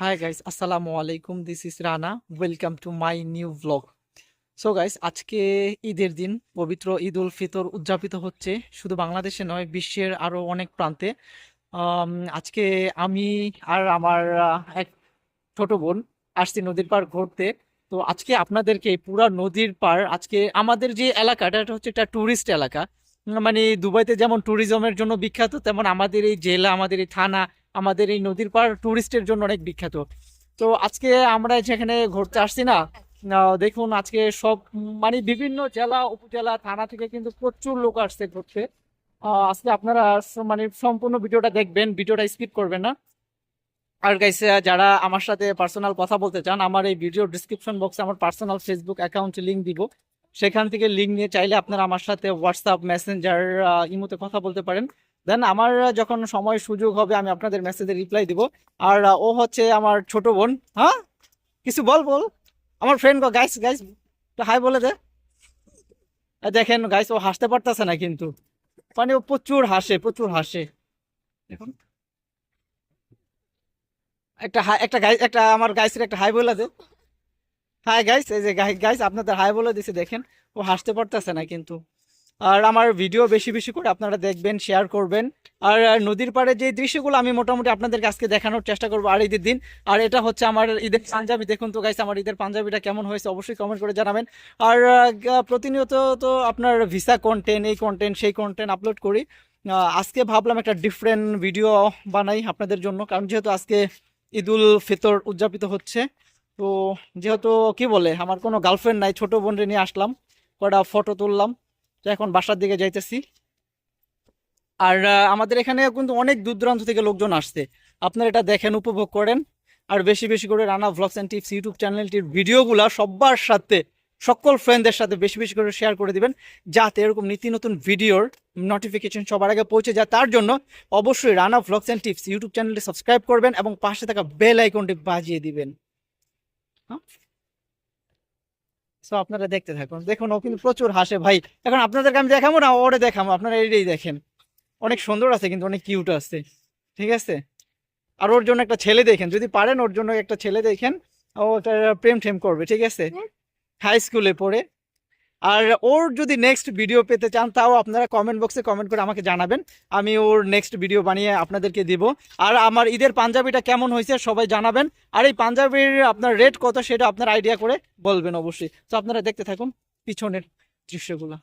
High guys আসসালামু আলাইকুম this is Rana welcome to my new blog so guys আজকে ঈদের দিন, পবিত্র ঈদ উল ফিতর উদযাপিত হচ্ছে। শুধু বাংলাদেশে নয়, বিশ্বের আরও অনেক প্রান্তে। আজকে আমি আর আমার এক ছোট বোন আসছি নদীর পাড় ঘুরতে। তো আজকে আপনাদেরকে পুরা নদীর পাড়, আজকে আমাদের যে এলাকাটা, এটা হচ্ছে একটা ট্যুরিস্ট এলাকা। মানে দুবাইতে যেমন ট্যুরিজমের জন্য বিখ্যাত, তেমন আমাদের এই জেলা, আমাদের এই থানা আমাদের এই নদীর পাড় ট্যুরিস্টের জন্য অনেক বিখ্যাত। তো আজকে আমরা যেখানে ঘুরতে আসছি না দেখুন আজকে সব মানে বিভিন্ন জেলা, উপজেলা, থানা থেকে কিন্তু প্রচুর লোক আসছে ঘুরতে। আজকে আপনারা মানে সম্পূর্ণ ভিডিওটা দেখবেন, ভিডিওটা স্কিপ করবেন না। আর গাইস যারা আমার সাথে পার্সোনাল কথা বলতে চান, আমার এই ভিডিও ডিসক্রিপশন বক্সে আমার পার্সোনাল ফেসবুক অ্যাকাউন্টে লিঙ্ক দিব। সেখান থেকে লিঙ্ক নিয়ে চাইলে আপনারা আমার সাথে হোয়াটসঅ্যাপ মেসেঞ্জার ইমোতে কথা বলতে পারেন। দেন আমার যখন সময় সুযোগ হবে আমি আপনাদের মেসেজে রিপ্লাই দিব। আর ও হচ্ছে আমার ছোট বোন। হ্যাঁ? কিছু বল বল। আমার ফ্রেন্ড গাইস গাইস হাই বলে দে। দেখেন গাইস ও হাসতে পারতেছে না কিন্তু। মানে ও প্রচুর হাসে প্রচুর হাসে। দেখুন। একটা হাই একটা গাইস একটা আমার গাইসের একটা হাই বলে দে। হাই গাইস এই যে গাইস আপনাদের হাই বলে দিছে দেখেন। ও হাসতে পারতেছে না কিন্তু। আর আমার ভিডিও বেশি বেশি করে আপনারা দেখবেন শেয়ার করবেন। আর নদীর পাড়ে যে দৃশ্যগুলো আমি মোটামুটি আপনাদেরকে আজকে দেখানোর চেষ্টা করব আর ঈদের দিন। আর এটা হচ্ছে আমার ঈদের পাঞ্জাবি। দেখুন তো গাইস আমার ঈদের পাঞ্জাবিটা কেমন হয়েছে অবশ্যই কমেন্ট করে জানাবেন। আর প্রতিনিয়ত তো আপনার ভিসা কন্টেন্ট এই কন্টেন্ট সেই কন্টেন্ট আপলোড করি। আজকে ভাবলাম একটা ডিফারেন্ট ভিডিও বানাই আপনাদের জন্য। কারণ যেহেতু আজকে ঈদুল ফিতর উদযাপিত হচ্ছে, তো যেহেতু কি বলে, আমার কোনো গার্লফ্রেন্ড নাই, ছোট বোনরে নিয়ে আসলাম কটা ফটো তুললাম। তো এখন বাসার দিকে যাইতেছি। আর আমাদের এখানে কিন্তু অনেক দূর দূরান্ত থেকে লোকজন আসছে। আপনারা এটা দেখেন, উপভোগ করেন। আর বেশি বেশি করে Rana vlogs and tips YouTube চ্যানেলটির ভিডিওগুলো সবার সাথে, সকল ফ্রেন্ডদের সাথে বেশি বেশি করে শেয়ার করে দিবেন, যাতে এরকম নীতি নতুন ভিডিওর নোটিফিকেশন সবার আগে পৌঁছে যায়। তার জন্য অবশ্যই Rana vlogs and tips YouTube চ্যানেলটি সাবস্ক্রাইব করবেন এবং পাশে থাকা বেল আইকনটি বাজিয়ে দিবেন। সো আপনারা দেখতে থাকুন। দেখুন ও কিন্তু প্রচুর হাসে। ভাই এখন আপনাদেরকে আমি দেখাবো না? ওরে দেখাবো। আপনারা এটাই দেখেন। অনেক সুন্দর আছে কিন্তু অনেক কিউট আছে। ঠিক আছে? আর ওর জন্য একটা ছেলে দেখেন। যদি পারেন ওর জন্য একটা ছেলে দেখেন। ও প্রেম ঠেম করবে। ঠিক আছে? হাই স্কুলে পড়ে। আর ওর যদি নেক্সট ভিডিও পেতে চান, তাও আপনারা কমেন্ট বক্সে কমেন্ট করে আমাকে জানাবেন। আমি ওর নেক্সট ভিডিও বানিয়ে আপনাদেরকে দিব। আর আমার ঈদের পাঞ্জাবিটা কেমন হয়েছে সবাই জানাবেন। আর এই পাঞ্জাবির আপনার রেট কত সেটা আপনার আইডিয়া করে বলবেন অবশ্যই। তো আপনারা দেখতে থাকুন পিছনের দৃশ্যগুলো।